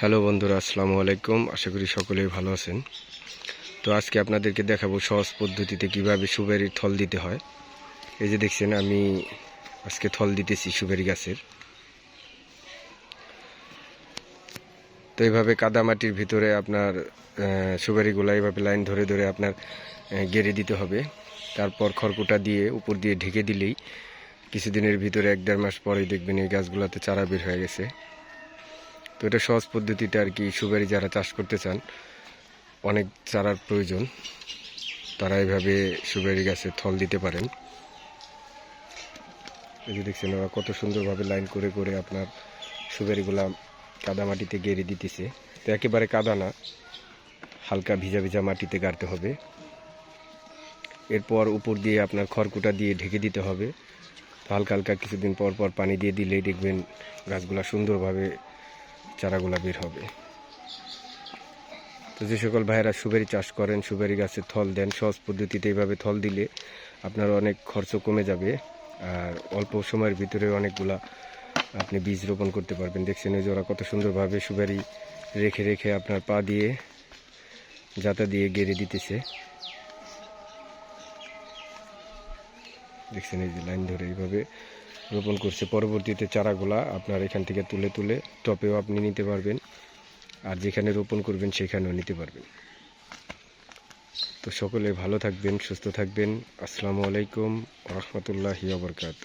Hello বন্ধুরা, আসসালামু আলাইকুম। আশা করি সকলেই ভালো আছেন। তো আজকে আপনাদেরকে দেখাবো সহজ পদ্ধতিতে কীভাবে সুবেরির থল দিতে হয়। এই যে দেখছেন, আমি আজকে থল দিতেছি সুবেরি গাছের। তো এইভাবে কাদামাটির ভিতরে আপনার সুবেরিগুলো এইভাবে লাইন ধরে ধরে আপনার গেড়ে দিতে হবে। তারপর খড়কুটা দিয়ে উপর দিয়ে ঢেকে দিলেই কিছুদিনের ভিতরে এক দেড় মাস পরেই দেখবেন এই গাছগুলোতে চারা বের হয়ে গেছে। তো এটা সহজ পদ্ধতিটা আর কি সুপারি যারা চাষ করতে চান, অনেক চারার প্রয়োজন। তারা এইভাবে সুপারি গাছে থল দিতে পারেন। এই যে দেখছেন ওরা কত সুন্দরভাবে লাইন করে করে আপনার সুপারিগুলা কাদা মাটিতে গেড়ে দিতেছে। তো একেবারে কাদা না, হালকা ভিজা ভিজা মাটিতে গাড়তে হবে। এরপর উপর দিয়ে আপনার খড়কুটা দিয়ে ঢেকে দিতে হবে। হালকা হালকা কিছুদিন পর পর পানি দিয়ে দিলেই দেখবেন গাছগুলা সুন্দরভাবে চারাগুলা বের হবে। তো যে সকল ভাইয়েরা সুবেরি চাষ করেন সুবেরি গাছের থল দেন, সহজ পদ্ধতিতে এইভাবে থল দিলে আপনার অনেক খরচ কমে যাবে। আর অল্প সময়ের ভিতরে অনেকগুলা আপনি বীজ রোপণ করতে পারবেন। দেখছেন যে ওরা কত সুন্দরভাবে সুবেরি রেখে রেখে আপনার পা দিয়ে জাতা দিয়ে গেড়ে দিতেছে। দেখছেন এই যে লাইন ধরে এইভাবে রোপণ করছে। পরবর্তীতে চারাগুলা আপনার এখান থেকে তুলে তুলে টপেও আপনি নিতে পারবেন। আর যেখানে রোপণ করবেন সেখানেও নিতে পারবেন। তো সকলে ভালো থাকবেন, সুস্থ থাকবেন। আসসালামু আলাইকুম রহমতুল্লাহি আবরকাত